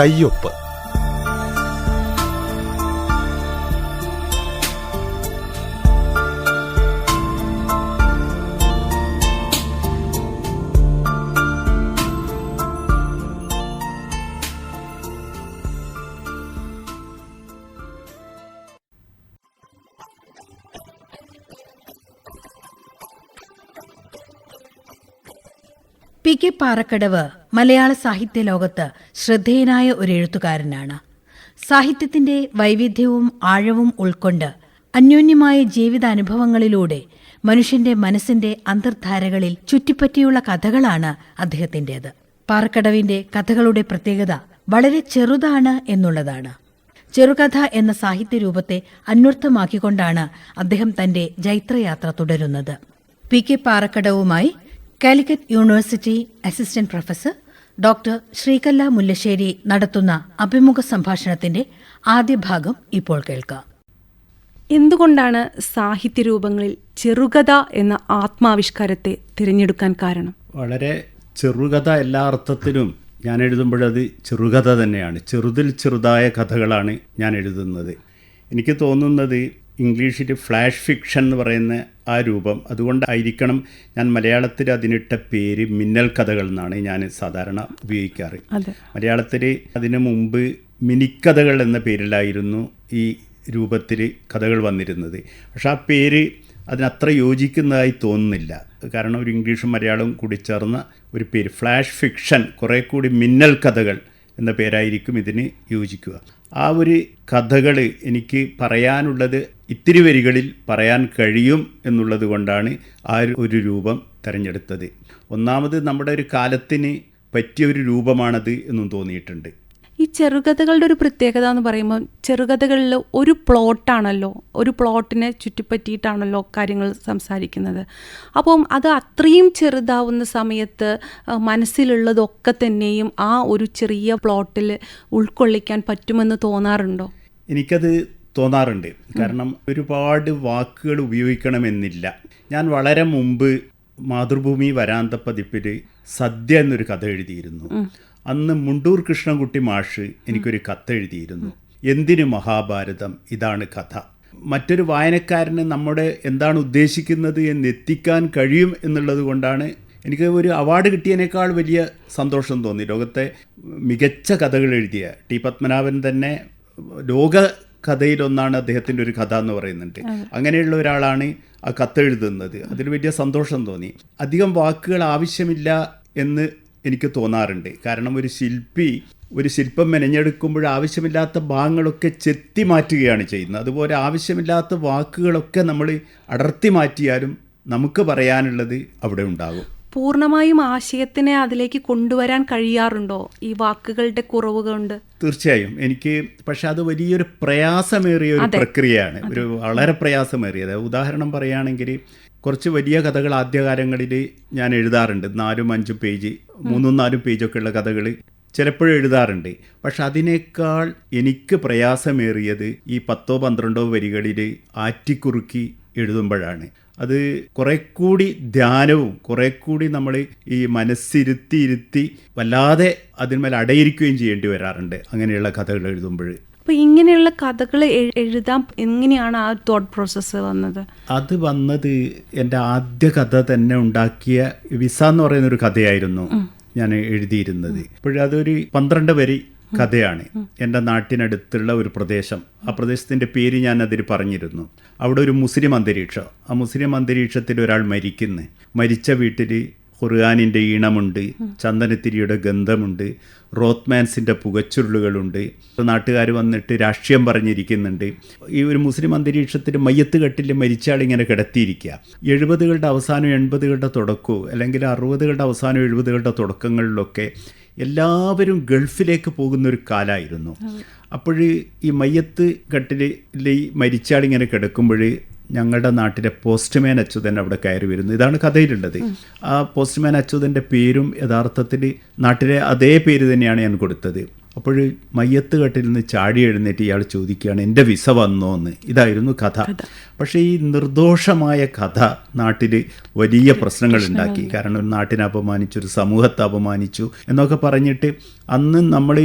കയ്യൊപ്പ്. കെ പാറക്കടവ് മലയാള സാഹിത്യ ലോകത്ത് ശ്രദ്ധേയനായ ഒരു എഴുത്തുകാരനാണ്. സാഹിത്യത്തിന്റെ വൈവിധ്യവും ആഴവും ഉൾക്കൊണ്ട് അന്യോന്യമായ ജീവിതാനുഭവങ്ങളിലൂടെ മനുഷ്യന്റെ മനസ്സിന്റെ അന്തർധാരകളിൽ ചുറ്റിപ്പറ്റിയുള്ള കഥകളാണ് അദ്ദേഹത്തിന്റേത്. പാറക്കടവിന്റെ കഥകളുടെ പ്രത്യേകത വളരെ ചെറുതാണ് എന്നുള്ളതാണ്. ചെറുകഥ എന്ന സാഹിത്യ രൂപത്തെ അന്വർത്ഥമാക്കിക്കൊണ്ടാണ് അദ്ദേഹം തന്റെ ജൈത്രയാത്ര തുടരുന്നത്. P K പാറക്കടവുമായി Calicut university assistant professor doctor Sreekala Mullassery നടത്തുന്ന അഭിമുഖ സംഭാഷണത്തിന്റെ ആദ്യ ഭാഗം ഇപ്പോൾ കേൾക്കാം. എന്തുകൊണ്ടാണ് സാഹിത്യരൂപങ്ങളിൽ ചെറുകഥ എന്ന ആത്മാവിഷ്കാരത്തെ തിരഞ്ഞെടുക്കാൻ കാരണം? വളരെ ചെറുകഥ എല്ലാ അർത്ഥത്തിലും ഞാൻ എഴുതുമ്പോഴത് ചെറുകഥ തന്നെയാണ്. ചെറുതിൽ ചെറുതായ കഥകളാണ് ഞാൻ എഴുതുന്നത്. എനിക്ക് തോന്നുന്നത് ഇംഗ്ലീഷിൽ ഫ്ലാഷ് ഫിക്ഷൻ എന്ന് പറയുന്ന ആ രൂപം. അതുകൊണ്ടായിരിക്കണം ഞാൻ മലയാളത്തിൽ അതിനിട്ട പേര് മിന്നൽ കഥകൾ എന്നാണ് ഞാൻ സാധാരണ ഉപയോഗിക്കാറ്. മലയാളത്തിൽ അതിനു മുമ്പ് മിനിക്കഥകൾ എന്ന പേരിലായിരുന്നു ഈ രൂപത്തിൽ കഥകൾ വന്നിരുന്നത്. പക്ഷെ ആ പേര് അതിനത്ര യോജിക്കുന്നതായി തോന്നുന്നില്ല. കാരണം ഒരു ഇംഗ്ലീഷും മലയാളവും കൂടി ചേർന്ന ഒരു പേര്. ഫ്ലാഷ് ഫിക്ഷൻ കുറേ കൂടി മിന്നൽ കഥകൾ എന്ന പേരായിരിക്കും ഇതിന് യോജിക്കുക. ആ ഒരു കഥകൾ എനിക്ക് പറയാനുള്ളത് ഇത്തിരി വരികളിൽ പറയാൻ കഴിയും എന്നുള്ളത് കൊണ്ടാണ് ആ ഒരു രൂപം തിരഞ്ഞെടുത്തത്. ഒന്നാമത് നമ്മുടെ ഒരു കാലത്തിന് പറ്റിയ ഒരു രൂപമാണത് എന്നും തോന്നിയിട്ടുണ്ട്. ഈ ചെറുകഥകളുടെ ഒരു പ്രത്യേകത എന്ന് പറയുമ്പോൾ ചെറുകഥകളിൽ ഒരു പ്ലോട്ടാണല്ലോ ഒരു പ്ലോട്ടിനെ ചുറ്റിപ്പറ്റിയിട്ടാണല്ലോ കാര്യങ്ങൾ സംസാരിക്കുന്നത്. അപ്പം അത് അത്രയും ചെറുതാവുന്ന സമയത്ത് മനസ്സിലുള്ളതൊക്കെ തന്നെയും ആ ഒരു ചെറിയ പ്ലോട്ടിൽ ഉൾക്കൊള്ളിക്കാൻ പറ്റുമെന്ന് തോന്നാറുണ്ടോ? എനിക്കത് തോന്നാറുണ്ട്. കാരണം ഒരുപാട് വാക്കുകൾ ഉപയോഗിക്കണമെന്നില്ല. ഞാൻ വളരെ മുമ്പ് മാതൃഭൂമി വരാന്ത പതിപ്പിൽ സദ്യ എന്നൊരു കഥ എഴുതിയിരുന്നു. അന്ന് മുണ്ടൂർ കൃഷ്ണൻകുട്ടി മാഷ് എനിക്കൊരു കത്ത് എഴുതിയിരുന്നു. എന്തിനു മഹാഭാരതം? ഇതാണ് കഥ. മറ്റൊരു വായനക്കാരന് നമ്മുടെ എന്താണ് ഉദ്ദേശിക്കുന്നത് എന്ന് എത്തിക്കാൻ കഴിയും എന്നുള്ളത് കൊണ്ടാണ് എനിക്ക് ഒരു അവാർഡ് കിട്ടിയതിനേക്കാൾ വലിയ സന്തോഷം തോന്നി. ലോകത്തെ മികച്ച കഥകൾ എഴുതിയ ടി പത്മനാഭൻ തന്നെ ലോക കഥയിലൊന്നാണ് അദ്ദേഹത്തിന്റെ ഒരു കഥ എന്ന് പറയുന്നുണ്ട്. അങ്ങനെയുള്ള ഒരാളാണ് ആ കത്തെഴുതുന്നത്. അതിൽ വലിയ സന്തോഷം തോന്നി. അധികം വാക്കുകൾ ആവശ്യമില്ല എന്ന് എനിക്ക് തോന്നാറുണ്ട്. കാരണം ഒരു ശില്പി ഒരു ശില്പം മെനഞ്ഞെടുക്കുമ്പോൾ ആവശ്യമില്ലാത്ത ഭാഗങ്ങളൊക്കെ ചെത്തി മാറ്റുകയാണ് ചെയ്യുന്നത്. അതുപോലെ ആവശ്യമില്ലാത്ത വാക്കുകളൊക്കെ നമ്മൾ അടർത്തി മാറ്റിയാലും നമുക്ക് പറയാനുള്ളത് അവിടെ ഉണ്ടാകും. പൂർണമായും ആശയത്തിനെ അതിലേക്ക് കൊണ്ടുവരാൻ കഴിയാറുണ്ടോ ഈ വാക്കുകളുടെ കുറവ് കൊണ്ട്? തീർച്ചയായും. എനിക്ക് പക്ഷെ അത് വലിയൊരു പ്രയാസമേറിയ ഒരു പ്രക്രിയയാണ്. ഒരു വളരെ പ്രയാസമേറിയത് ഉദാഹരണം പറയുകയാണെങ്കിൽ കുറച്ച് വലിയ കഥകൾ ആദ്യകാലങ്ങളിൽ ഞാൻ എഴുതാറുണ്ട്. നാലും അഞ്ചും പേജ് മൂന്നും നാലും പേജൊക്കെ ഉള്ള കഥകൾ ചിലപ്പോഴും എഴുതാറുണ്ട്. പക്ഷെ അതിനേക്കാൾ എനിക്ക് പ്രയാസമേറിയത് ഈ പത്തോ പന്ത്രണ്ടോ വരികളിൽ ആറ്റിക്കുറുക്കി എഴുതുമ്പോഴാണ്. അത് കുറെ കൂടി ധ്യാനവും കുറെ കൂടി നമ്മൾ ഈ മനസ്സിരുത്തി ഇരുത്തി വല്ലാതെ അതിന്മേൽ അടയിരിക്കുകയും ചെയ്യേണ്ടി വരാറുണ്ട് അങ്ങനെയുള്ള കഥകൾ എഴുതുമ്പോൾ. അപ്പോൾ ഇങ്ങനെയുള്ള കഥകൾ എഴു- എഴുതാൻ എങ്ങനെയാണ് ആ തോട്ട് പ്രോസസ്സ് വന്നത്? അത് വന്നത് എന്റെ ആദ്യ കഥ തന്നെ ഉണ്ടാക്കിയ വിസ എന്ന് പറയുന്ന ഒരു കഥയായിരുന്നു ഞാൻ എഴുതിയിരുന്നത്. ഇപ്പോഴതൊരു പന്ത്രണ്ട് വരി കഥയാണ്. എന്റെ നാട്ടിനടുത്തുള്ള ഒരു പ്രദേശം. ആ പ്രദേശത്തിന്റെ പേര് ഞാൻ അതിൽ പറഞ്ഞിരുന്നു. അവിടെ ഒരു മുസ്ലിം അന്തരീക്ഷം. ആ മുസ്ലിം അന്തരീക്ഷത്തിൽ ഒരാൾ മരിക്കുന്നു. മരിച്ച വീട്ടിൽ ഖുർആാനിന്റെ ഈണമുണ്ട് ചന്ദനത്തിരിയുടെ ഗന്ധമുണ്ട് റോത്ത്മാൻസിന്റെ പുകച്ചുരുളുകളുണ്ട്. നാട്ടുകാർ വന്നിട്ട് രാഷ്ട്രീയം പറഞ്ഞിരിക്കുന്നുണ്ട്. ഈ ഒരു മുസ്ലിം അന്തരീക്ഷത്തിൽ മയ്യത്ത് കെട്ടിൽ മരിച്ചാൾ ഇങ്ങനെ കിടത്തിയിരിക്കുക. എഴുപതുകളുടെ അവസാനം എൺപതുകളുടെ തുടക്കവും അല്ലെങ്കിൽ അറുപതുകളുടെ അവസാനം എഴുപതുകളുടെ തുടക്കങ്ങളിലൊക്കെ എല്ലാവരും ഗൾഫിലേക്ക് പോകുന്ന ഒരു കാലമായിരുന്നു. അപ്പോൾ ഈ മയ്യത്ത് കെട്ടിൽ മരിച്ചാൾ ഇങ്ങനെ കിടക്കുമ്പോൾ ഞങ്ങളുടെ നാട്ടിലെ പോസ്റ്റ്മാൻ അച്യുതൻ അവിടെ കയറി വരുന്നു. ഇതാണ് കഥയിലുള്ളത്. ആ പോസ്റ്റ്മാൻ അച്യുതന്റെ പേരും യഥാർത്ഥത്തിൽ നാട്ടിലെ അതേ പേര് തന്നെയാണ് ഞാൻ കൊടുത്തത്. അപ്പോൾ മയ്യത്ത് കെട്ടിൽ നിന്ന് ചാടി എഴുന്നേറ്റ് ഇയാൾ ചോദിക്കുകയാണ് എന്റെ വിസ വന്നോ എന്ന് ഇതായിരുന്നു കഥ. പക്ഷേ ഈ നിർദോഷമായ കഥ നാട്ടിൽ വലിയ പ്രശ്നങ്ങൾ ഉണ്ടാക്കി. കാരണം ഒരു നാട്ടിനെ അപമാനിച്ചു ഒരു സമൂഹത്തെ അപമാനിച്ചു എന്നൊക്കെ പറഞ്ഞിട്ട് അന്ന് നമ്മൾ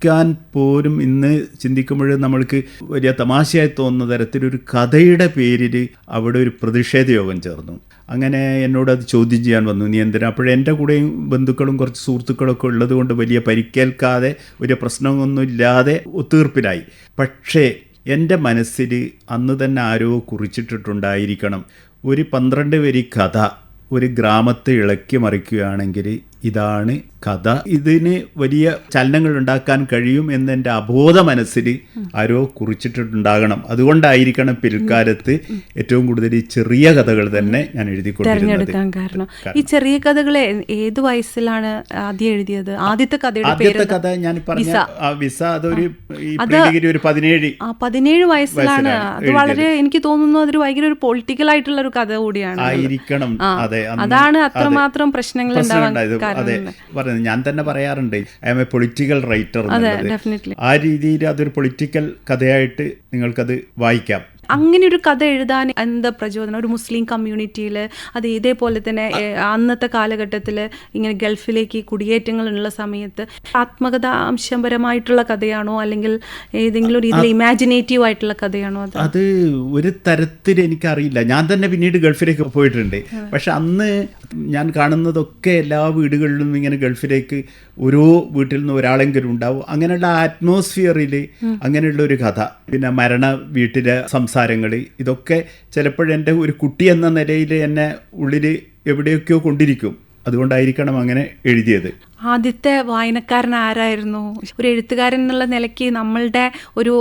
ചിന്തിക്കാൻ പോലും ഇന്ന് ചിന്തിക്കുമ്പോൾ നമ്മൾക്ക് വലിയ തമാശയായി തോന്നുന്ന തരത്തിലൊരു കഥയുടെ പേരിൽ അവിടെ ഒരു പ്രതിഷേധ യോഗം ചേർന്നു. അങ്ങനെ എന്നോട് അത് ചോദ്യം ചെയ്യാൻ വന്നു. നീ എന്തിനാ? അപ്പോഴേ എന്റെ കൂടെയും ബന്ധുക്കളും കുറച്ച് സുഹൃത്തുക്കളൊക്കെ ഉള്ളത് കൊണ്ട് വലിയ പരിക്കേൽക്കാതെ വലിയ പ്രശ്നമൊന്നും ഇല്ലാതെ ഒത്തീർപ്പിലായി. പക്ഷേ എന്റെ മനസ്സിൽ അന്ന് തന്നെ ആരോ കുറിച്ചിട്ടിട്ടുണ്ടായിരിക്കണം. ഒരു പന്ത്രണ്ട് വരി കഥ ഒരു ഗ്രാമത്തെ ഇളക്കി മറിക്കുകയാണെങ്കിൽ ഇതാണ് കഥ. ഇതിന് വലിയ ചലനങ്ങൾ ഉണ്ടാക്കാൻ കഴിയും എന്ന് എന്റെ അബോധ മനസ്സിൽ ആരോ കുറിച്ചിട്ടുണ്ടാകണം. അതുകൊണ്ടായിരിക്കണം പിൽക്കാലത്ത് ഏറ്റവും കൂടുതൽ ഈ ചെറിയ കഥകൾ തന്നെ ഞാൻ എഴുതിക്കൊണ്ടിരുന്നത്. കാരണം. ഈ ചെറിയ കഥകൾ ഏത് വയസ്സിലാണ് ആദ്യം എഴുതിയത്? ആദ്യത്തെ കഥയുടെ ആദ്യത്തെ കഥ ഞാൻ പറഞ്ഞ വിസ. അതൊരു ഒരു പതിനേഴ് പതിനേഴ് വയസ്സിലാണ്. അത് വളരെ എനിക്ക് തോന്നുന്നു അതൊരു ഭയങ്കര ഒരു പൊളിറ്റിക്കൽ ആയിട്ടുള്ള ഒരു കഥ കൂടിയാണ്. ആയിരിക്കണം. അതെ അതാണ് അത്രമാത്രം പ്രശ്നങ്ങൾ ഉണ്ടാവാൻ കാരണം. പറയുന്നത്. ഞാൻ തന്നെ പറയാറുണ്ട് I M a political writer ആ രീതിയിൽ അതൊരു പൊളിറ്റിക്കൽ കഥയായിട്ട് നിങ്ങൾക്കത് വായിക്കാം. അങ്ങനെ ഒരു കഥ എഴുതാൻ എന്താ പ്രചോദനം? ഒരു മുസ്ലിം കമ്മ്യൂണിറ്റിയിൽ അത് ഇതേപോലെ തന്നെ അന്നത്തെ കാലഘട്ടത്തിൽ ഇങ്ങനെ ഗൾഫിലേക്ക് കുടിയേറ്റങ്ങളുള്ള സമയത്ത് ആത്മകഥ അംശപരമായിട്ടുള്ള കഥയാണോ? അല്ലെങ്കിൽ ഏതെങ്കിലും രീതിയിൽ ഇമാജിനേറ്റീവ് ആയിട്ടുള്ള കഥയാണോ അത്? അത് ഒരു തരത്തിൽ എനിക്കറിയില്ല. ഞാൻ തന്നെ പിന്നീട് ഗൾഫിലേക്ക് പോയിട്ടുണ്ട്. പക്ഷെ അന്ന് ഞാൻ കാണുന്നതൊക്കെ എല്ലാ വീടുകളിലും ഇങ്ങനെ ഗൾഫിലേക്ക് ഓരോ വീട്ടിൽ നിന്ന് ഒരാളെങ്കിലും ഉണ്ടാവും. അങ്ങനെയുള്ള ആറ്റ്മോസ്ഫിയറിൽ അങ്ങനെയുള്ള ഒരു കഥ. പിന്നെ മരണ വീട്ടിലെ സംസാരങ്ങൾ ഇതൊക്കെ ചിലപ്പോഴെന്റെ ഒരു കുട്ടി എന്ന നിലയിൽ എന്നെ ഉള്ളിൽ എവിടെയൊക്കെയോ കൊണ്ടിരിക്കും. അതുകൊണ്ടായിരിക്കണം അങ്ങനെ എഴുതിയത്. ആദ്യത്തെ വായനക്കാരൻ ആരായിരുന്നു? ഒരു എഴുത്തുകാരൻ എന്നുള്ള നിലയ്ക്ക് നമ്മളുടെ ഒരു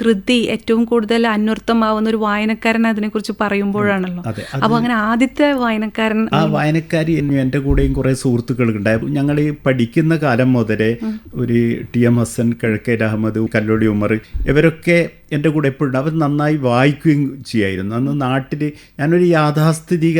കൃതി ഏറ്റവും കൂടുതൽ അന്വർത്ഥമാവുന്ന ഒരു വായനക്കാരൻ അതിനെക്കുറിച്ച് പറയുമ്പോഴാണല്ലോ. അപ്പൊ അപ്പോൾ അങ്ങനെ ആദ്യത്തെ വായനക്കാരൻ ആ വായനക്കാരി എന്റെ എന്റെ കൂടെയും കുറേ സുഹൃത്തുക്കൾ ഉണ്ടായിരുന്നു ഞങ്ങൾ ഈ പഠിക്കുന്ന കാലം മുതലേ ഒരു ടി എം ഹസൻ കിഴക്കേര് അഹമ്മദ് കല്ലോടി ഉമർ ഇവരൊക്കെ എന്റെ കൂടെ എപ്പോഴും അവർ നന്നായി വായിക്കുകയും ചെയ്യായിരുന്നു. അന്ന് നാട്ടിൽ ഞാനൊരു യാഥാസ്ഥിതിക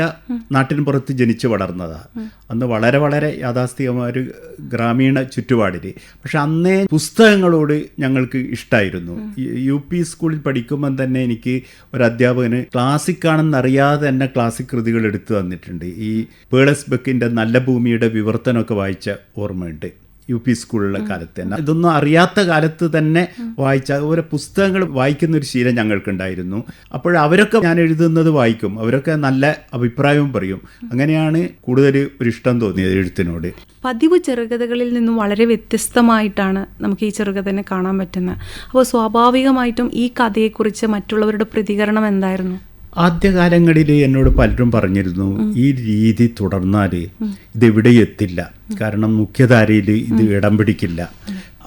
നാട്ടിന് പുറത്ത് ജനിച്ചു വളർന്നതാണ് അന്ന് വളരെ വളരെ യാഥാസ്ഥികമായ ഒരു ഗ്രാമീണ ചുറ്റുപാടിൽ പക്ഷെ അന്നേ പുസ്തകങ്ങളോട് ഞങ്ങൾക്ക് ഇഷ്ടമായിരുന്നു യു പി സ്കൂളിൽ പഠിക്കുമ്പം തന്നെ എനിക്ക് ഒരു അധ്യാപകന് ക്ലാസിക് ആണെന്നറിയാതെ തന്നെ ക്ലാസിക് കൃതികൾ എടുത്തു തന്നിട്ടുണ്ട്. ഈ പേളസ് ബെക്കിന്റെ നല്ല ഭൂമിയുടെ വിവർത്തനമൊക്കെ വായിച്ച ഓർമ്മയുണ്ട്. യു പി സ്കൂളിലെ കാലത്ത് തന്നെ. ഇതൊന്നും അറിയാത്ത കാലത്ത് തന്നെ വായിച്ച അതുപോലെ പുസ്തകങ്ങൾ വായിക്കുന്ന ഒരു ശീലം ഞങ്ങൾക്കുണ്ടായിരുന്നു. അപ്പോൾ അവരൊക്കെ ഞാൻ എഴുതുന്നത് വായിക്കും. അവരൊക്കെ നല്ല അഭിപ്രായവും പറയും. അങ്ങനെയാണ് കൂടുതൽ ഒരു ഇഷ്ടം തോന്നിയത് എഴുത്തിനോട്. പതിവ് ചെറുകഥകളിൽ നിന്നും വളരെ വ്യത്യസ്തമായിട്ടാണ് നമുക്ക് ഈ ചെറുകഥനെ കാണാൻ പറ്റുന്നത്. അപ്പോൾ സ്വാഭാവികമായിട്ടും ഈ കഥയെക്കുറിച്ച് മറ്റുള്ളവരുടെ പ്രതികരണം എന്തായിരുന്നു? ആദ്യകാലങ്ങളിൽ എന്നോട് പലരും പറഞ്ഞിരുന്നു ഈ രീതി തുടർന്നാൽ ഇതെവിടെ എത്തില്ല. കാരണം മുഖ്യധാരയിൽ ഇത് ഇടം പിടിക്കില്ല.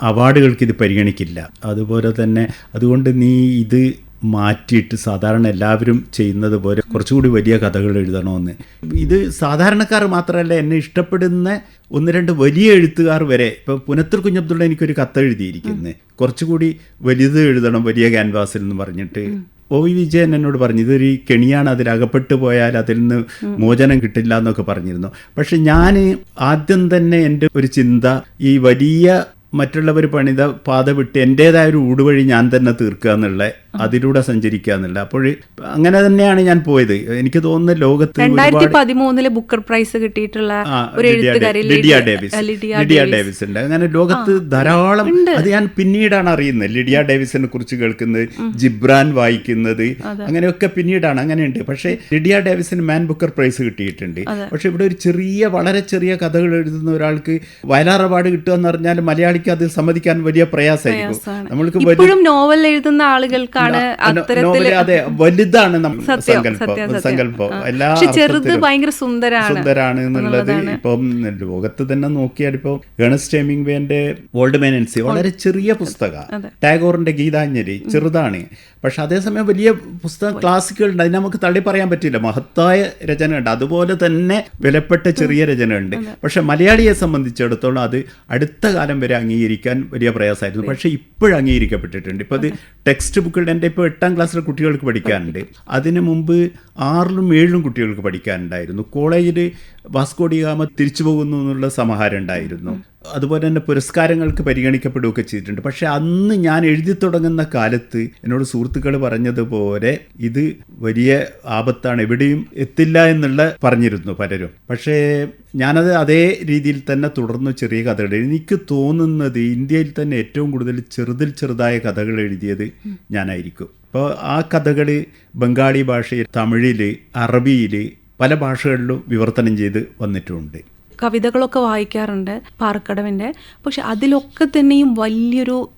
അവാർഡുകൾക്ക് ഇത് പരിഗണിക്കില്ല. അതുപോലെ തന്നെ അതുകൊണ്ട് നീ ഇത് മാറ്റിയിട്ട് സാധാരണ എല്ലാവരും ചെയ്യുന്നത് പോലെ കുറച്ചുകൂടി വലിയ കഥകൾ എഴുതണമെന്ന്. ഇത് സാധാരണക്കാർ മാത്രമല്ല എന്നെ ഇഷ്ടപ്പെടുന്ന ഒന്ന് രണ്ട് വലിയ എഴുത്തുകാർ വരെ ഇപ്പോൾ പുനത്തൂർ കുഞ്ഞബ്ദുള്ള എനിക്കൊരു കത്ത് എഴുതിയിരിക്കുന്നത് കുറച്ചുകൂടി വലുത് എഴുതണം വലിയ ക്യാൻവാസിൽ എന്ന് പറഞ്ഞിട്ട്. ഒ വി വിജയൻ എന്നോട് പറഞ്ഞു ഇതൊരു കെണിയാണ് അതിൽ അകപ്പെട്ടു പോയാൽ അതിൽ നിന്ന് മോചനം കിട്ടില്ല എന്നൊക്കെ പറഞ്ഞിരുന്നു. പക്ഷെ ഞാൻ ആദ്യം തന്നെ എന്റെ ഒരു ചിന്ത ഈ വലിയ മറ്റുള്ളവർ പണിത പാത വിട്ട് എന്റേതായ ഒരു ഊടുവഴി ഞാൻ തന്നെ തീർക്കുക എന്നുള്ള അതിലൂടെ സഞ്ചരിക്കുക എന്നുള്ള അപ്പോൾ അങ്ങനെ തന്നെയാണ് ഞാൻ പോയത്. എനിക്ക് തോന്നുന്നു ലോകത്ത് രണ്ടായിരത്തി ഒരുപാട് പതിമൂന്നിൽ ബുക്കർ പ്രൈസ് കിട്ടിയിട്ടുള്ള ലിഡിയ ഡേവിസ്. Lydia Davis. ഉണ്ട് അങ്ങനെ ലോകത്ത് ധാരാളം അത് ഞാൻ പിന്നീടാണ് അറിയുന്നത്. ലിഡിയ ഡേവിസിനെ കുറിച്ച് കേൾക്കുന്നത് ജിബ്രാൻ വായിക്കുന്നത് അങ്ങനെയൊക്കെ പിന്നീടാണ്. അങ്ങനെയുണ്ട്. പക്ഷേ ലിഡിയ ഡേവിസിന് മാൻ ബുക്കർ പ്രൈസ് കിട്ടിയിട്ടുണ്ട്. പക്ഷെ ഇവിടെ ഒരു ചെറിയ വളരെ ചെറിയ കഥകൾ എഴുതുന്ന ഒരാൾക്ക് വയലാർ അവാർഡ് കിട്ടുക എന്ന് പറഞ്ഞാൽ മലയാളിക്ക് അത് സമ്മതിക്കാൻ വലിയ പ്രയാസമായിരിക്കും. നമ്മൾക്ക് നോവൽ എഴുതുന്ന അത്തരത്തിൽ അതെ വലുതാണ് സങ്കല്പം. സങ്കല്പം. എല്ലാ ചെറുത്. ഭയങ്കര സുന്ദരാണ് സുന്ദരാണ് എന്നുള്ളത്. ഇപ്പം ലോകത്ത് തന്നെ നോക്കിയാൽ ഇപ്പോൾ ഏണസ്റ്റ് ഹെമിംഗ്വേന്റെ ഓൾഡ് മേനൻസി വളരെ ചെറിയ പുസ്തക. ടാഗോറിന്റെ ഗീതാഞ്ജലി ചെറുതാണ്. പക്ഷെ അതേസമയം വലിയ പുസ്തകം ക്ലാസിക്കുകൾ ഉണ്ട് അതിന് നമുക്ക് തള്ളി പറയാൻ പറ്റില്ല. മഹത്തായ രചന ഉണ്ട് അതുപോലെ തന്നെ വിലപ്പെട്ട ചെറിയ രചന ഉണ്ട് പക്ഷെ മലയാളിയെ സംബന്ധിച്ചിടത്തോളം അത് അടുത്ത കാലം വരെ അംഗീകരിക്കാൻ വലിയ പ്രയാസമായിരുന്നു. പക്ഷെ ഇപ്പോഴും അംഗീകരിക്കപ്പെട്ടിട്ടുണ്ട്. ഇപ്പോൾ അത്. ടെക്സ്റ്റ് ബുക്കുകളുടെ എന്റെ ഇപ്പോൾ എട്ടാം ക്ലാസ്സിലെ കുട്ടികൾക്ക് പഠിക്കാനുണ്ട്. അതിന് മുമ്പ് ആറിലും ഏഴിലും കുട്ടികൾക്ക് പഠിക്കാനുണ്ടായിരുന്നു. കോളേജിൽ വാസ്കോഡിഗാമ തിരിച്ചു പോകുന്നു എന്നുള്ള സമാഹാരം ഉണ്ടായിരുന്നു. അതുപോലെ തന്നെ പുരസ്കാരങ്ങൾക്ക് പരിഗണിക്കപ്പെടുകയൊക്കെ ചെയ്തിട്ടുണ്ട്. പക്ഷെ അന്ന് ഞാൻ എഴുതി തുടങ്ങുന്ന കാലത്ത് എന്നോട് സുഹൃത്തുക്കൾ പറഞ്ഞതുപോലെ ഇത് വലിയ ആപത്താണ് എവിടെയും എത്തില്ല എന്നുള്ള പറഞ്ഞിരുന്നു പലരും. പക്ഷേ ഞാനത് അതേ രീതിയിൽ തന്നെ തുടർന്ന് ചെറിയ കഥകൾ എനിക്ക് തോന്നുന്നത് ഇന്ത്യയിൽ തന്നെ ഏറ്റവും കൂടുതൽ ചെറുതിൽ ചെറുതായ കഥകൾ എഴുതിയത് ഞാനായിരിക്കും. അപ്പോൾ ആ കഥകൾ ബംഗാളി ഭാഷയിൽ തമിഴിൽ അറബിയിൽ പല ഭാഷകളിലും വിവർത്തനം ചെയ്ത് വന്നിട്ടുമുണ്ട് കവിതകളൊക്കെ വായിക്കാറുണ്ട് പാറക്കടവിന്റെ. പക്ഷെ അതിലൊക്കെ തന്നെയും വലിയൊരു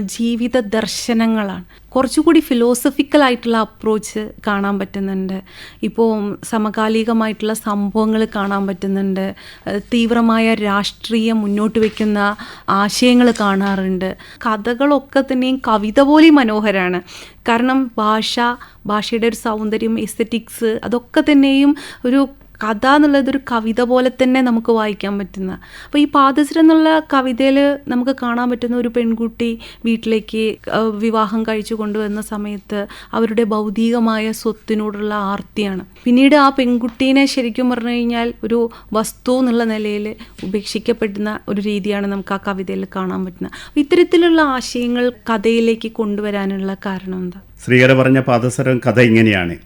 ജീവിത ദർശനങ്ങളാണ്. കുറച്ചുകൂടി ഫിലോസഫിക്കൽ ആയിട്ടുള്ള അപ്രോച്ച് കാണാൻ പറ്റുന്നുണ്ട്. ഇപ്പോൾ സമകാലികമായിട്ടുള്ള സംഭവങ്ങൾ കാണാൻ പറ്റുന്നുണ്ട്. തീവ്രമായ രാഷ്ട്രീയം മുന്നോട്ട് വയ്ക്കുന്ന ആശയങ്ങൾ കാണാറുണ്ട്. കഥകളൊക്കെ തന്നെയും കവിത പോലെ മനോഹരമാണ് കാരണം ഭാഷ ഭാഷയുടെ ഒരു സൗന്ദര്യം എസ്തറ്റിക്സ് അതൊക്കെ തന്നെയും ഒരു കഥ എന്നുള്ളത് ഒരു കവിത പോലെ തന്നെ നമുക്ക് വായിക്കാൻ പറ്റുന്ന. അപ്പോൾ ഈ പാദസരം എന്നുള്ള കവിതയിൽ നമുക്ക് കാണാൻ പറ്റുന്ന ഒരു പെൺകുട്ടി വീട്ടിലേക്ക് വിവാഹം കഴിച്ചു കൊണ്ടുവന്ന സമയത്ത് അവരുടെ ഭൗതികമായ സ്വത്തിനോടുള്ള ആർത്തിയാണ്. പിന്നീട് ആ പെൺകുട്ടീനെ ശരിക്കും പറഞ്ഞു കഴിഞ്ഞാൽ ഒരു വസ്തു എന്നുള്ള നിലയിൽ ഉപേക്ഷിക്കപ്പെടുന്ന ഒരു രീതിയാണ് നമുക്ക് ആ കവിതയിൽ കാണാൻ പറ്റുന്നത്. ഇത്തരത്തിലുള്ള ആശയങ്ങൾ കഥയിലേക്ക് കൊണ്ടുവരാനുള്ള കാരണം എന്താ? ശ്രീകര പറഞ്ഞ പാദസരം കഥ ഇങ്ങനെയാണ്.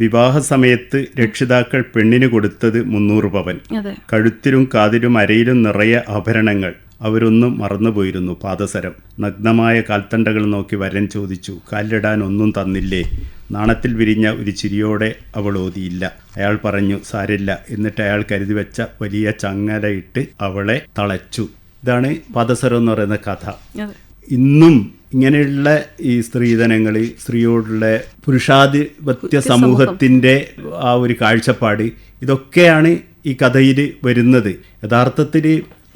വിവാഹ സമയത്ത് രക്ഷിതാക്കൾ പെണ്ണിന് കൊടുത്തത് മുന്നൂറ് പവൻ. കഴുത്തിലും കാതിലും അരയിലും നിറയെ ആഭരണങ്ങൾ. അവരൊന്നും മറന്നുപോയിരുന്നു പാദസരം. നഗ്നമായ കാൽത്തണ്ടകൾ നോക്കി വരൻ ചോദിച്ചു കാലിടാൻ ഒന്നും തന്നില്ലേ? നാണത്തിൽ വിരിഞ്ഞ ഒരു ചിരിയോടെ അവൾ ഓതിയില്ല. അയാൾ പറഞ്ഞു സാരില്ല. എന്നിട്ട് അയാൾ കരുതി വെച്ച വലിയ ചങ്ങലയിട്ട് അവളെ തളച്ചു. ഇതാണ് പാദസരം എന്ന് പറയുന്ന കഥ. ഇന്നും ഇങ്ങനെയുള്ള ഈ സ്ത്രീധനങ്ങൾ സ്ത്രീയോടുള്ള പുരുഷാധിപത്യ സമൂഹത്തിന്റെ ആ ഒരു കാഴ്ചപ്പാട് ഇതൊക്കെയാണ് ഈ കഥയിൽ വരുന്നത്. യഥാർത്ഥത്തിൽ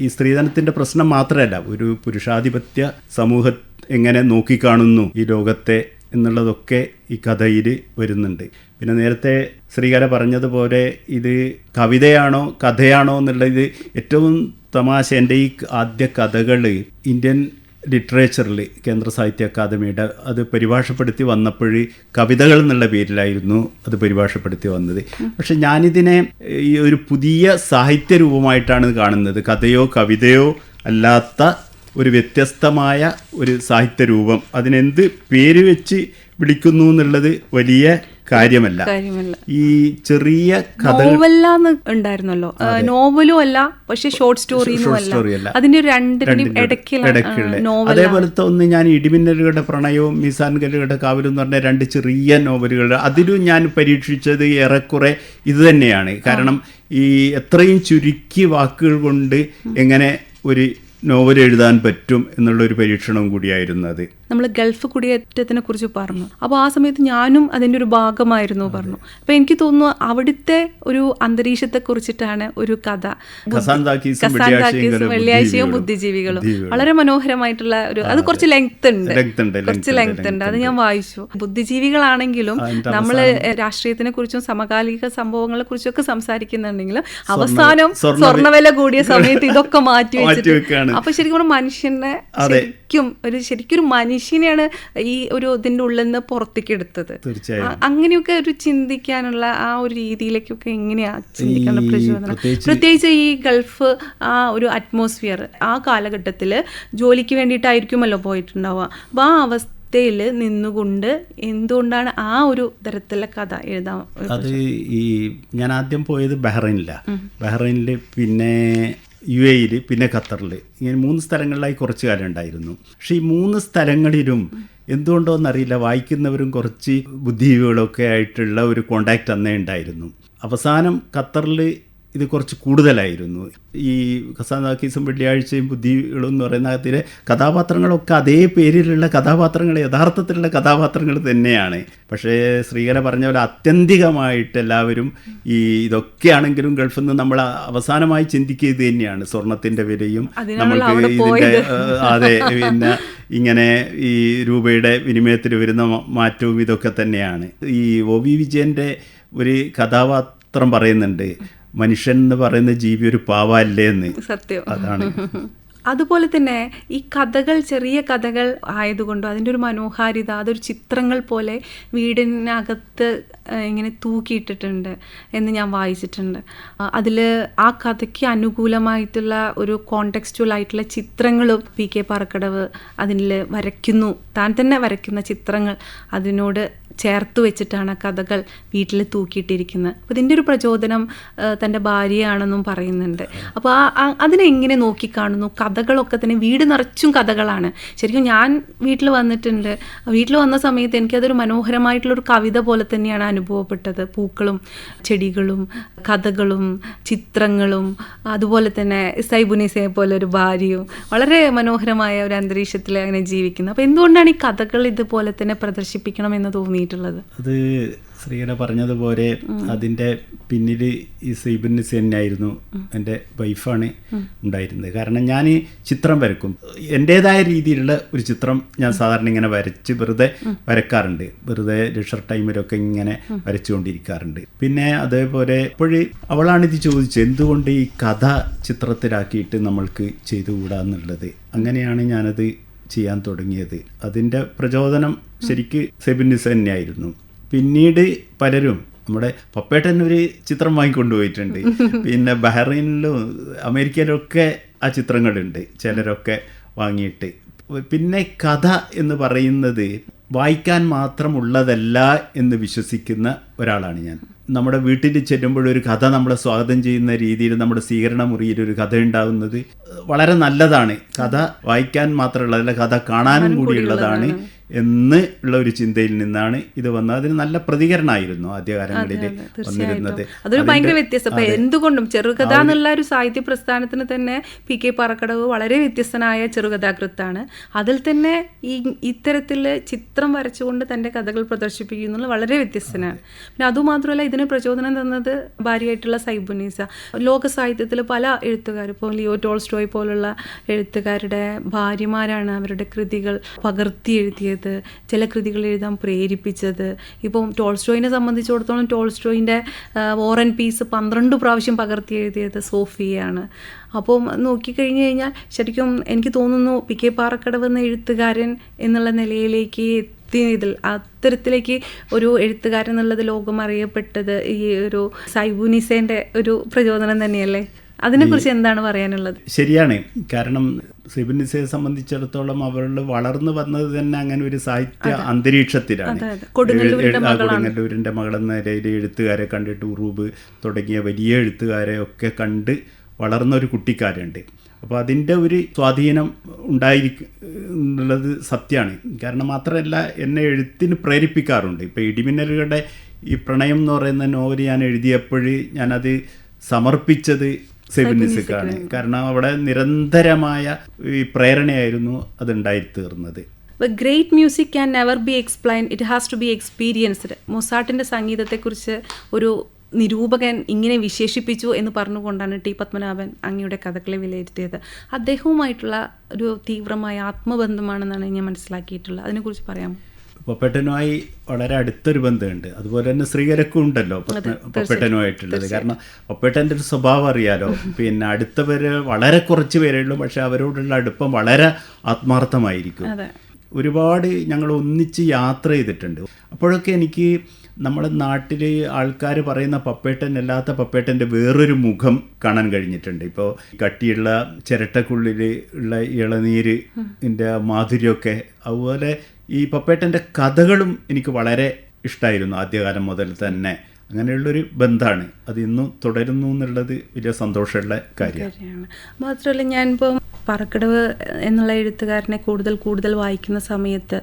ഈ സ്ത്രീധനത്തിന്റെ പ്രശ്നം മാത്രമല്ല ഒരു പുരുഷാധിപത്യ സമൂഹ എങ്ങനെ നോക്കിക്കാണുന്നു ഈ ലോകത്തെ എന്നുള്ളതൊക്കെ ഈ കഥയിൽ വരുന്നുണ്ട്. പിന്നെ നേരത്തെ ശ്രീകല പറഞ്ഞതുപോലെ ഇത് കവിതയാണോ കഥയാണോ എന്നുള്ളത് ഏറ്റവും തമാശ. എന്റെ ഈ ആദ്യ കഥകൾ ഇന്ത്യൻ ലിറ്ററേച്ചറിൽ കേന്ദ്ര സാഹിത്യ അക്കാദമിയുടെ അത് പരിഭാഷപ്പെടുത്തി വന്നപ്പോൾ കവിതകൾ എന്നുള്ള പേരിലായിരുന്നു അത് പരിഭാഷപ്പെടുത്തി വന്നത്. പക്ഷെ ഞാനിതിനെ ഈ ഒരു പുതിയ സാഹിത്യ രൂപമായിട്ടാണ് കാണുന്നത്. കഥയോ കവിതയോ അല്ലാത്ത ഒരു വ്യത്യസ്തമായ ഒരു സാഹിത്യ രൂപം. അതിനെന്ത് പേര് വെച്ച് വിളിക്കുന്നു എന്നുള്ളത് വലിയ കാര്യമല്ല. ഈ ചെറിയ ഉണ്ടായിരുന്നല്ലോ. നോവലും അല്ല പക്ഷെ ഷോർട്ട് സ്റ്റോറിയും അല്ല. അതിന്റെ രണ്ടിനും അതേപോലത്തെ ഒന്ന് ഞാൻ ഇടിമിന്നലുകളുടെ പ്രണയവും മിസാൻകലുകളുടെ കാവലും എന്ന് പറഞ്ഞ രണ്ട് ചെറിയ നോവലുകൾ അതിലും ഞാൻ പരീക്ഷിച്ചത് ഏറെക്കുറെ ഇത് തന്നെയാണ്. കാരണം ഈ എത്രയും ചുരുക്കി വാക്കുകൾ കൊണ്ട് എങ്ങനെ ഒരു നോവൽ എഴുതാൻ പറ്റും എന്നുള്ളൊരു പരീക്ഷണവും കൂടിയായിരുന്നു അത്. നമ്മൾ ഗൾഫ് കുടിയേറ്റത്തിനെ കുറിച്ച് പറഞ്ഞു. അപ്പോൾ ആ സമയത്ത് ഞാനും അതിന്റെ ഒരു ഭാഗമായിരുന്നു പറഞ്ഞു. അപ്പോൾ എനിക്ക് തോന്നുന്നു അവിടുത്തെ ഒരു അന്തരീക്ഷത്തെ കുറിച്ചിട്ടാണ് ഒരു കഥ. വെള്ളിയാഴ്ചയും ബുദ്ധിജീവികളും. വളരെ മനോഹരമായിട്ടുള്ള ഒരു അത് കുറച്ച് ലെങ്ത് ഉണ്ട്. കുറച്ച് ലെങ്ത് ഉണ്ട് അത് ഞാൻ വായിച്ചു. ബുദ്ധിജീവികളാണെങ്കിലും നമ്മൾ രാഷ്ട്രീയത്തിനെ കുറിച്ചും സമകാലിക സംഭവങ്ങളെ കുറിച്ചും ഒക്കെ സംസാരിക്കുന്നുണ്ടെങ്കിലും അവസാനം സ്വർണ- സ്വർണവില കൂടിയ സമയത്ത് ഇതൊക്കെ മാറ്റി വെച്ചിട്ട്. അപ്പൊ ശരിക്കും മനുഷ്യനെ ശരിക്കും ഒരു ശരിക്കും ഒരു മനുഷ്യനെയാണ് ഈ ഒരു ഇതിന്റെ ഉള്ളിൽ നിന്ന് പുറത്തേക്ക് എടുത്തത്. അങ്ങനെയൊക്കെ ഒരു ചിന്തിക്കാനുള്ള ആ ഒരു രീതിയിലേക്കൊക്കെ എങ്ങനെയാ ചിന്തിക്കാനുള്ള ഈ പ്രചോദനം? പ്രത്യേകിച്ച് ഈ ഗൾഫ് ആ ഒരു അറ്റ്മോസ്ഫിയർ ആ കാലഘട്ടത്തിൽ ജോലിക്ക് വേണ്ടിയിട്ടായിരിക്കുമല്ലോ പോയിട്ടുണ്ടാവുക. അപ്പോൾ ആ അവസ്ഥയിൽ നിന്നുകൊണ്ട് എന്തുകൊണ്ടാണ് ആ ഒരു തരത്തിലുള്ള കഥ എഴുതാൻ അത് ഈ ഞാൻ ആദ്യം പോയത് ബഹ്റൈനിലാണ് ബഹ്റൈനിൽ പിന്നെ യു എയിൽ പിന്നെ ഖത്തറിൽ. ഇങ്ങനെ മൂന്ന് സ്ഥലങ്ങളിലായി കുറച്ച് കാലം ഉണ്ടായിരുന്നു. പക്ഷേ ഈ മൂന്ന് സ്ഥലങ്ങളിലും എന്തുകൊണ്ടോ എന്നറിയില്ല വായിക്കുന്നവരും കുറച്ച് ബുദ്ധിജീവികളൊക്കെ ആയിട്ടുള്ള ഒരു കോണ്ടാക്റ്റ് അന്നേ ഉണ്ടായിരുന്നു. അവസാനം ഖത്തറിൽ ഇത് കുറച്ച് കൂടുതലായിരുന്നു. ഈ ഖസാനാക്കീസും വെള്ളിയാഴ്ചയും ബുദ്ധികളും എന്ന് പറയുന്ന അതിലെ കഥാപാത്രങ്ങളൊക്കെ അതേ പേരിലുള്ള കഥാപാത്രങ്ങൾ യഥാർത്ഥത്തിലുള്ള കഥാപാത്രങ്ങൾ തന്നെയാണ്. പക്ഷേ ശ്രീകര പറഞ്ഞ പോലെ അത്യന്തികമായിട്ട് എല്ലാവരും ഈ ഇതൊക്കെയാണെങ്കിലും ഗൾഫിൽ നിന്ന് നമ്മൾ അവസാനമായി ചിന്തിക്കുക ഇത് തന്നെയാണ്. സ്വർണത്തിന്റെ വിലയും നമ്മൾക്ക് ഇതിന്റെ അതെ പിന്നെ ഇങ്ങനെ ഈ രൂപയുടെ വിനിമയത്തിൽ വരുന്ന മാറ്റവും ഇതൊക്കെ തന്നെയാണ്. ഈ ഒ വി വിജയന്റെ ഒരു കഥാപാത്രം പറയുന്നുണ്ട്. മനുഷ്യൻ എന്ന് പറയുന്ന ജീവി ഒരു പാവല്ലേ എന്ന് സത്യം. അതാണ്. അതുപോലെ തന്നെ ഈ കഥകൾ ചെറിയ കഥകൾ ആയതുകൊണ്ടും അതിന്റെ ഒരു മനോഹാരിത അതൊരു ചിത്രങ്ങൾ പോലെ വീടിനകത്ത് ഇങ്ങനെ തൂക്കിയിട്ടിട്ടുണ്ട് എന്ന് ഞാൻ വായിച്ചിട്ടുണ്ട്. അതിൽ ആ കഥയ്ക്ക് അനുകൂലമായിട്ടുള്ള ഒരു കോണ്ടെക്സ്റ്റുവൽ ആയിട്ടുള്ള ചിത്രങ്ങളും പി കെ പാറക്കടവ് അതിൽ വരയ്ക്കുന്നു. താൻ തന്നെ വരയ്ക്കുന്ന ചിത്രങ്ങൾ അതിനോട് ചേർത്ത് വെച്ചിട്ടാണ് കഥകൾ വീട്ടിൽ തൂക്കിയിട്ടിരിക്കുന്നത്. അപ്പോൾ ഇതിന്റെ ഒരു പ്രചോദനം തന്റെ ഭാര്യയാണെന്നും പറയുന്നുണ്ട്. അപ്പോൾ ആ അതിനെങ്ങനെ നോക്കിക്കാണുന്നു? കഥകളൊക്കെ തന്നെ വീട് നിറച്ചും കഥകളാണ്. ശരിക്കും ഞാൻ വീട്ടിൽ വന്നിട്ടുണ്ട്. വീട്ടിൽ വന്ന സമയത്ത് എനിക്കതൊരു മനോഹരമായിട്ടുള്ളൊരു കവിത പോലെ തന്നെയാണ് അനുഭവപ്പെട്ടത്. പൂക്കളും ചെടികളും കഥകളും ചിത്രങ്ങളും അതുപോലെ തന്നെ സൈബുനിസയെ പോലെ ഒരു ഭാര്യയും. വളരെ മനോഹരമായ ഒരു അന്തരീക്ഷത്തിൽ അങ്ങനെ ജീവിക്കുന്നത് അപ്പോൾ എന്തുകൊണ്ടാണ് ഈ കഥകൾ ഇതുപോലെ തന്നെ പ്രദർശിപ്പിക്കണം എന്ന് തോന്നിയിട്ടുള്ളത്? അത് ശ്രീകല പറഞ്ഞതുപോലെ അതിന്റെ പിന്നിൽ ഈ സൈബിനിസ് തന്നെയായിരുന്നു എന്റെ വൈഫാണ് ഉണ്ടായിരുന്നത്. കാരണം ഞാൻ ചിത്രം വരക്കും എന്റേതായ രീതിയിലുള്ള ഒരു ചിത്രം ഞാൻ സാധാരണ ഇങ്ങനെ വരച്ച് വെറുതെ വരക്കാറുണ്ട്. വെറുതെ ലെഷർ ടൈമിലൊക്കെ ഇങ്ങനെ വരച്ചുകൊണ്ടിരിക്കാറുണ്ട്. പിന്നെ അതേപോലെ അപ്പോഴ് അവളാണ് ഇത് ചോദിച്ചത് എന്തുകൊണ്ട് ഈ കഥ ചിത്രത്തിലാക്കിയിട്ട് നമ്മൾക്ക് ചെയ്തുകൂടാന്നുള്ളത് അങ്ങനെയാണ് ഞാനത് ചെയ്യാൻ തുടങ്ങിയത്. അതിന്റെ പ്രചോദനം ശരിക്ക് സെബിനിസ് തന്നെയായിരുന്നു. പിന്നീട് പലരും നമ്മുടെ പപ്പേട്ടൻ ഒരു ചിത്രം വാങ്ങിക്കൊണ്ടുപോയിട്ടുണ്ട് പിന്നെ ബഹ്റൈനിലും അമേരിക്കയിലൊക്കെ ആ ചിത്രങ്ങളുണ്ട്. ചിലരൊക്കെ വാങ്ങിയിട്ട്. പിന്നെ കഥ എന്ന് പറയുന്നത് വായിക്കാൻ മാത്രമുള്ളതല്ല എന്ന് വിശ്വസിക്കുന്ന ഒരാളാണ് ഞാൻ. നമ്മുടെ വീട്ടിൽ ചെല്ലുമ്പോൾ ഒരു കഥ നമ്മളെ സ്വാഗതം ചെയ്യുന്ന രീതിയിൽ നമ്മുടെ സ്വീകരണ മുറിയിൽ ഒരു കഥ ഉണ്ടാകുന്നത് വളരെ നല്ലതാണ്. കഥ വായിക്കാൻ മാത്രമുള്ളതല്ല കഥ കാണാനും കൂടിയുള്ളതാണ്. എന്ന് ഉള്ള ഒരു ചിന്തയിൽ നിന്നാണ് ഇത് വന്നത്. അതിന് നല്ല പ്രതികരണമായിരുന്നു ആദ്യകാലങ്ങളിൽ വന്നിരുന്നത്. അതൊരു ഭയങ്കര വ്യത്യസ്തം. എന്തുകൊണ്ടും ചെറുകഥ എന്നുള്ള ഒരു സാഹിത്യ പ്രസ്ഥാനത്തിന് തന്നെ പി കെ പാറക്കടവ് വളരെ വ്യത്യസ്തനായ ചെറുകഥാകൃത്താണ്. അതിൽ തന്നെ ഈ ഇത്തരത്തിൽ ചിത്രം വരച്ചുകൊണ്ട് തന്റെ കഥകൾ പ്രദർശിപ്പിക്കുന്നത് വളരെ വ്യത്യസ്തനാണ്. പിന്നെ അതുമാത്രമല്ല ഇതിന് പ്രചോദനം തന്നത് ഭാര്യയായിട്ടുള്ള സൈബുനീസ. ലോക സാഹിത്യത്തിൽ പല എഴുത്തുകാർ ഇപ്പോൾ ലിയോ ടോൾസ്റ്റോയ് പോലുള്ള എഴുത്തുകാരുടെ ഭാര്യമാരാണ് അവരുടെ കൃതികൾ പകർത്തി എഴുതിയത്. ചില കൃതികൾ എഴുതാൻ പ്രേരിപ്പിച്ചത്. ഇപ്പം ടോൾസ്റ്റോയിനെ സംബന്ധിച്ചിടത്തോളം ടോൾസ്റ്റോയിന്റെ ആൻഡ് പീസ് പന്ത്രണ്ട് പ്രാവശ്യം പകർത്തി എഴുതിയത് സോഫിയയാണ്. അപ്പം നോക്കിക്കഴിഞ്ഞ് കഴിഞ്ഞാൽ ശരിക്കും എനിക്ക് തോന്നുന്നു പി കെ പാറക്കടവ് എന്ന എഴുത്തുകാരൻ എന്നുള്ള നിലയിലേക്ക് എത്തിയതിൽ അത്തരത്തിലേക്ക് ഒരു എഴുത്തുകാരൻ എന്നുള്ളത് ലോകം അറിയപ്പെട്ടത് ഈ ഒരു സൈബുനിസേന്റെ ഒരു പ്രചോദനം തന്നെയല്ലേ? അതിനെക്കുറിച്ച് എന്താണ് പറയാനുള്ളത്? ശരിയാണ്. കാരണം സിബിനിസയെ സംബന്ധിച്ചിടത്തോളം അവരുടെ വളർന്നു വന്നത് തന്നെ അങ്ങനെ ഒരു സാഹിത്യ അന്തരീക്ഷത്തിലാണ്. കൊടുങ്ങല്ലൂരിന്റെ മകളെന്ന നിലയിൽ എഴുത്തുകാരെ കണ്ടിട്ട് ഉറൂബ് തുടങ്ങിയ വലിയ എഴുത്തുകാരെ ഒക്കെ കണ്ട് വളർന്ന ഒരു കുട്ടിക്കാരുണ്ട്. അപ്പോൾ അതിന്റെ ഒരു സ്വാധീനം ഉണ്ടായിരിക്കും എന്നുള്ളത് സത്യമാണ് കാരണം മാത്രമല്ല എന്നെ എഴുത്തിന് പ്രേരിപ്പിക്കാറുണ്ട്. ഇപ്പോൾ ഇടിമിന്നലുകളുടെ ഈ പ്രണയം എന്ന് പറയുന്ന നോവൽ ഞാൻ എഴുതിയപ്പോൾ ഞാനത് സമർപ്പിച്ചത് സെബിനിസക്കാണ് കാരണം അവിടെ നിരന്തരമായ ഈ പ്രേരണയായിരുന്നു അതുണ്ടായി തീർന്നത്. Great music can never be explain it has to be experienced മൊസാട്ടിന്റെ സംഗീതത്തെക്കുറിച്ച് ഒരു നിരൂപകൻ ഇങ്ങനെ വിശേഷിപ്പിച്ചു എന്ന് പറഞ്ഞുകൊണ്ടാണ് ടി. പത്മനാഭൻ അങ്ങയുടെ കഥകളെ വിലയിരുത്തിയത്. അദ്ദേഹവുമായിട്ടുള്ള ഒരു തീവ്രമായ ആത്മബന്ധമാണെന്നാണ് ഞാൻ മനസ്സിലാക്കിയിട്ടുള്ളത്. അതിനെക്കുറിച്ച് പറയാമോ? പപ്പേട്ടനുമായി വളരെ അടുത്തൊരു ബന്ധമുണ്ട്. അതുപോലെ തന്നെ ശ്രീകരക്കും ഉണ്ടല്ലോ പൊപ്പേട്ടനുമായിട്ടുള്ളത്. കാരണം പൊപ്പേട്ടന്റെ ഒരു സ്വഭാവം അറിയാലോ. പിന്നെ അടുത്തവര് വളരെ കുറച്ച് പേരേ ഉള്ളൂ. പക്ഷെ അവരോടുള്ള അടുപ്പം വളരെ ആത്മാർത്ഥമായിരിക്കും. ഒരുപാട് ഞങ്ങൾ ഒന്നിച്ച് യാത്ര ചെയ്തിട്ടുണ്ട്. അപ്പോഴൊക്കെ എനിക്ക് നമ്മുടെ നാട്ടിൽ ആൾക്കാർ പറയുന്ന പപ്പേട്ടൻ അല്ലാത്ത പപ്പേട്ടന്റെ വേറൊരു മുഖം കാണാൻ കഴിഞ്ഞിട്ടുണ്ട്. ഇപ്പോൾ കട്ടിയുള്ള ചിരട്ടക്കുള്ളിൽ ഉള്ള ഇളനീര് ന്റെ മാധുര്യമൊക്കെ അതുപോലെ ഈ പപ്പേട്ടന്റെ കഥകളും എനിക്ക് വളരെ ഇഷ്ടമായിരുന്നു ആദ്യകാലം മുതൽ തന്നെ. അങ്ങനെയുള്ളൊരു ബന്ധമാണ് അത് ഇന്നും തുടരുന്നു എന്നുള്ളത് വലിയ സന്തോഷമുള്ള കാര്യമാണ്. മാത്രമല്ല ഞാനിപ്പം പറക്കടവ് എന്നുള്ള എഴുത്തുകാരനെ കൂടുതൽ കൂടുതൽ വായിക്കുന്ന സമയത്ത്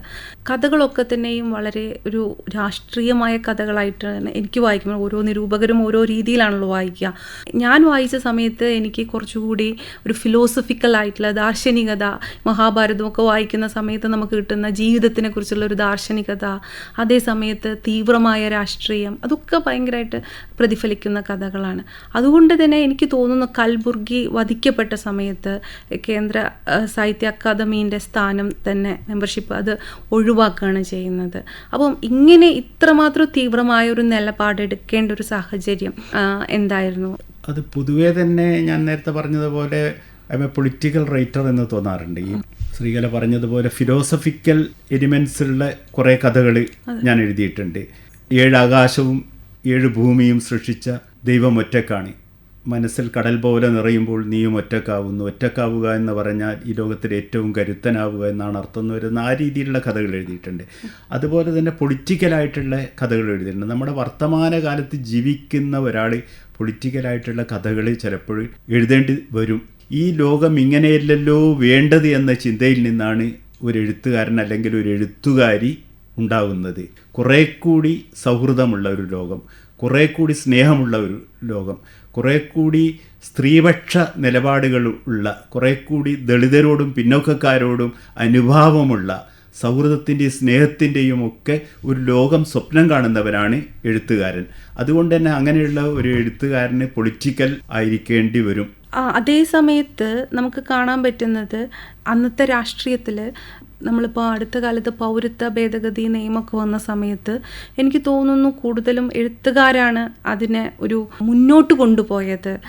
കഥകളൊക്കെ തന്നെയും വളരെ ഒരു രാഷ്ട്രീയമായ കഥകളായിട്ടാണ് എനിക്ക് വായിക്കുമ്പോൾ ഓരോ നിരൂപകരും ഓരോ രീതിയിലാണല്ലോ വായിക്കുക. ഞാൻ വായിച്ച സമയത്ത് എനിക്ക് കുറച്ചുകൂടി ഒരു ഫിലോസഫിക്കൽ ആയിട്ടുള്ള ദാർശനികത മഹാഭാരതമൊക്കെ വായിക്കുന്ന സമയത്ത് നമുക്ക് കിട്ടുന്ന ജീവിതത്തിനെ കുറിച്ചുള്ള ഒരു ദാർശനികത അതേ സമയത്ത് തീവ്രമായ രാഷ്ട്രീയം അതൊക്കെ ഭയങ്കരമായിട്ട് പ്രതിഫലിക്കുന്ന കഥകളാണ്. അതുകൊണ്ട് തന്നെ എനിക്ക് തോന്നുന്നു കൽബുർഗി വധിക്കപ്പെട്ട സമയത്ത് കേന്ദ്ര സാഹിത്യ അക്കാദമീന്റെ സ്ഥാനം തന്നെ മെമ്പർഷിപ്പ് അത് ഒഴിവാക്കുകയാണ് ചെയ്യുന്നത്. അപ്പം ഇങ്ങനെ ഇത്രമാത്രം തീവ്രമായ ഒരു നിലപാടെടുക്കേണ്ട ഒരു സാഹചര്യം എന്തായിരുന്നു? അത് പൊതുവേ തന്നെ ഞാൻ നേരത്തെ പറഞ്ഞതുപോലെ ഐ എ പൊളിറ്റിക്കൽ റൈറ്റർ എന്ന് തോന്നാറുണ്ട്. ഈ ശ്രീകല പറഞ്ഞതുപോലെ ഫിലോസഫിക്കൽ എലിമെൻസ് ഉള്ള കുറേ കഥകൾ ഞാൻ എഴുതിയിട്ടുണ്ട്. ഏഴ് ആകാശവും ഏഴ് ഭൂമിയും സൃഷ്ടിച്ച ദൈവം ഒറ്റക്കാണ്. മനസ്സിൽ കടൽ പോലെ നിറയുമ്പോൾ നീയും ഒറ്റക്കാവുന്നു. ഒറ്റക്കാവുക എന്ന് പറഞ്ഞാൽ ഈ ലോകത്തിൽ ഏറ്റവും കരുത്തനാവുക എന്നാണ് അർത്ഥം വരുന്ന ആ രീതിയിലുള്ള കഥകൾ എഴുതിയിട്ടുണ്ട്. അതുപോലെ തന്നെ പൊളിറ്റിക്കലായിട്ടുള്ള കഥകൾ എഴുതിയിട്ടുണ്ട്. നമ്മുടെ വർത്തമാനകാലത്ത് ജീവിക്കുന്ന ഒരാൾ പൊളിറ്റിക്കലായിട്ടുള്ള കഥകൾ ചിലപ്പോൾ എഴുതേണ്ടി വരും. ഈ ലോകം ഇങ്ങനെയല്ലല്ലോ വേണ്ടത് എന്ന ചിന്തയിൽ നിന്നാണ് ഒരു എഴുത്തുകാരൻ അല്ലെങ്കിൽ ഒരു എഴുത്തുകാരി ഉണ്ടാകുന്നത് കുറേ കൂടി സൗഹൃദമുള്ള ഒരു ലോകം. കുറേ കൂടി സ്നേഹമുള്ള ഒരു ലോകം. കുറേ കൂടി സ്ത്രീപക്ഷ നിലപാടുകൾ ഉള്ള കുറേ കൂടി ദളിതരോടും പിന്നോക്കക്കാരോടും അനുഭാവമുള്ള സൗഹൃദത്തിന്റെയും സ്നേഹത്തിന്റെയും ഒക്കെ ഒരു ലോകം സ്വപ്നം കാണുന്നവരാണ് എഴുത്തുകാരൻ. അതുകൊണ്ട് തന്നെ അങ്ങനെയുള്ള ഒരു എഴുത്തുകാരന് പൊളിറ്റിക്കൽ ആയിരിക്കേണ്ടി വരും. അതേ സമയത്ത് നമുക്ക് കാണാൻ പറ്റുന്നത് അന്നത്തെ രാഷ്ട്രീയത്തിൽ നമ്മളിപ്പോൾ അടുത്ത കാലത്ത് പൗരത്വ ഭേദഗതി നിയമമൊക്കെ വന്ന സമയത്ത് എനിക്ക് തോന്നുന്നു കൂടുതലും എഴുത്തുകാരാണ് അതിനെ ഒരു മുന്നോട്ട് കൊണ്ടുപോയത്.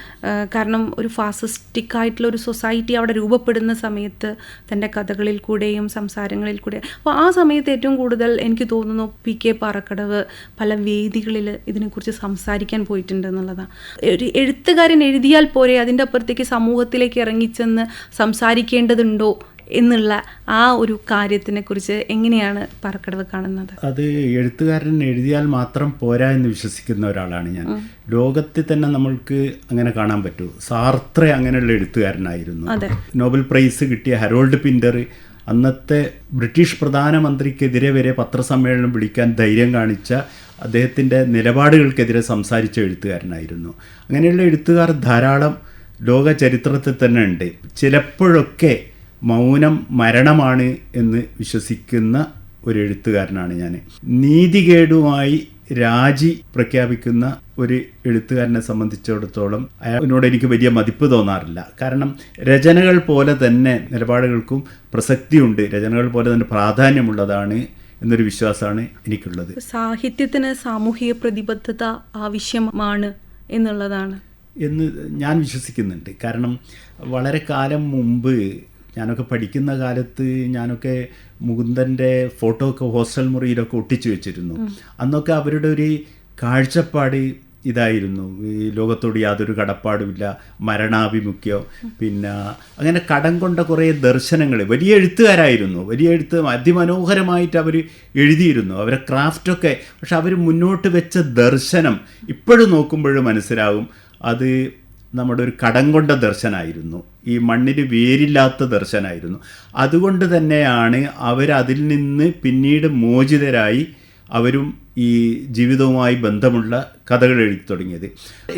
കാരണം ഒരു ഫാസിസ്റ്റിക് ആയിട്ടുള്ള ഒരു സൊസൈറ്റി അവിടെ രൂപപ്പെടുന്ന സമയത്ത് തന്റെ കഥകളിൽ കൂടെയും സംസാരങ്ങളിൽ കൂടെ അപ്പോൾ ആ സമയത്ത് ഏറ്റവും കൂടുതൽ എനിക്ക് തോന്നുന്നു പി കെ പാറക്കടവ് പല വേദികളിൽ ഇതിനെക്കുറിച്ച് സംസാരിക്കാൻ പോയിട്ടുണ്ട് എന്നുള്ളതാണ്. ഒരു എഴുത്തുകാരൻ എഴുതിയാൽ പോരെ അതിന്റെ അപ്പുറത്തേക്ക് സമൂഹത്തിലേക്ക് ഇറങ്ങിച്ചെന്ന് സംസാരിക്കേണ്ടതുണ്ടോ എന്നുള്ള ആ ഒരു കാര്യത്തിനെ കുറിച്ച് എങ്ങനെയാണ് പാറക്കടവ് കാണുന്നത്? അത് എഴുത്തുകാരൻ എഴുതിയാൽ മാത്രം പോരാ എന്ന് വിശ്വസിക്കുന്ന ഒരാളാണ് ഞാൻ. ലോകത്തിൽ തന്നെ നമ്മൾക്ക് അങ്ങനെ കാണാൻ പറ്റൂ. സാർത്ര അങ്ങനെയുള്ള എഴുത്തുകാരനായിരുന്നു. അതെ. നോബൽ പ്രൈസ് കിട്ടിയ ഹരോൾഡ് പിൻഡർ അന്നത്തെ ബ്രിട്ടീഷ് പ്രധാനമന്ത്രിക്കെതിരെ വരെ പത്രസമ്മേളനം വിളിക്കാൻ ധൈര്യം കാണിച്ച അദ്ദേഹത്തിന്റെ നിലപാടുകൾക്കെതിരെ സംസാരിച്ച എഴുത്തുകാരനായിരുന്നു. അങ്ങനെയുള്ള എഴുത്തുകാർ ധാരാളം ലോക ചരിത്രത്തിൽ തന്നെ ഉണ്ട്. ചിലപ്പോഴൊക്കെ മൗനം മരണമാണ് എന്ന് വിശ്വസിക്കുന്ന ഒരു എഴുത്തുകാരനാണ് ഞാൻ നീതികേടുമായി രാജി പ്രഖ്യാപിക്കുന്ന ഒരു എഴുത്തുകാരനെ സംബന്ധിച്ചിടത്തോളം അയാളിനോട് എനിക്ക് വലിയ മതിപ്പ് തോന്നാറില്ല. കാരണം രചനകൾ പോലെ തന്നെ നിലപാടുകൾക്കും പ്രസക്തിയുണ്ട്. രചനകൾ പോലെ തന്നെ പ്രാധാന്യമുള്ളതാണ് എന്നൊരു വിശ്വാസമാണ് എനിക്കുള്ളത്. സാഹിത്യത്തിന് സാമൂഹിക പ്രതിബദ്ധത ആവശ്യമാണ് എന്നുള്ളതാണ്. എന്ന് ഞാൻ വിശ്വസിക്കുന്നുണ്ട്. കാരണം വളരെ കാലം മുമ്പ് ഞാനൊക്കെ പഠിക്കുന്ന കാലത്ത് ഞാനൊക്കെ മുകുന്ദന്റെ ഫോട്ടോ ഒക്കെ ഹോസ്റ്റൽ മുറിയിലൊക്കെ ഒട്ടിച്ചു വെച്ചിരുന്നു. അന്നൊക്കെ അവരുടെ ഒരു കാഴ്ചപ്പാട് ഇതായിരുന്നു. ഈ ലോകത്തോട് യാതൊരു കടപ്പാടുമില്ല. മരണാഭിമുഖ്യം. പിന്നെ അങ്ങനെ കടം കൊണ്ട കുറേ ദർശനങ്ങൾ വലിയ എഴുത്തുകാരായിരുന്നു. വലിയ എഴുത്ത് അതിമനോഹരമായിട്ട് അവർ എഴുതിയിരുന്നു. അവരെ ക്രാഫ്റ്റൊക്കെ പക്ഷെ അവർ മുന്നോട്ട് വെച്ച ദർശനം ഇപ്പോഴും നോക്കുമ്പോഴും മനസ്സിലാവും. അത് നമ്മുടെ ഒരു കടം കൊണ്ട ദർശനമായിരുന്നു ഈ മണ്ണിന് വേരില്ലാത്ത ദർശനമായിരുന്നു അതുകൊണ്ട് തന്നെയാണ് അവരതിൽ നിന്ന് പിന്നീട് മോചിതരായി അവരും ഈ ജീവിതവുമായി ബന്ധമുള്ള കഥകൾ എഴുതി തുടങ്ങിയത്.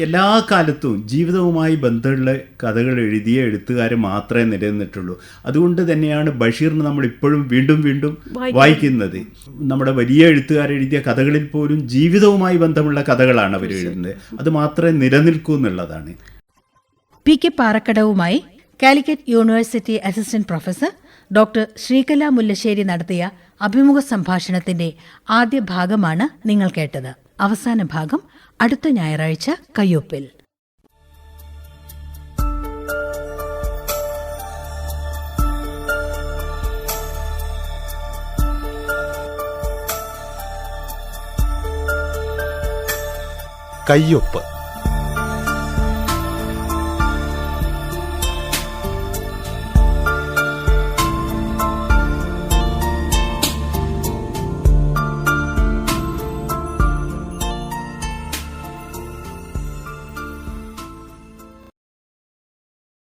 എല്ലാ കാലത്തും ജീവിതവുമായി ബന്ധമുള്ള കഥകൾ എഴുതിയ എഴുത്തുകാർ മാത്രമേ നിലനിന്നിട്ടുള്ളൂ. അതുകൊണ്ട് തന്നെയാണ് ബഷീറിന് നമ്മൾ ഇപ്പോഴും വീണ്ടും വീണ്ടും വായിക്കുന്നത്. നമ്മുടെ വലിയ എഴുത്തുകാർ എഴുതിയ കഥകളിൽ പോലും ജീവിതവുമായി ബന്ധമുള്ള കഥകളാണ് അവർ എഴുതുന്നത്. അത് മാത്രമേ നിലനിൽക്കൂ എന്നുള്ളതാണ്. P K പാറക്കടവുമായി Calicut university assistant professor doctor Sreekala Mullassery നടത്തിയ അഭിമുഖ സംഭാഷണത്തിന്റെ ആദ്യ ഭാഗമാണ് നിങ്ങൾ കേട്ടത്. അവസാന ഭാഗം അടുത്ത ഞായറാഴ്ച കയ്യൊപ്പിൽ. കയ്യൊപ്പ്.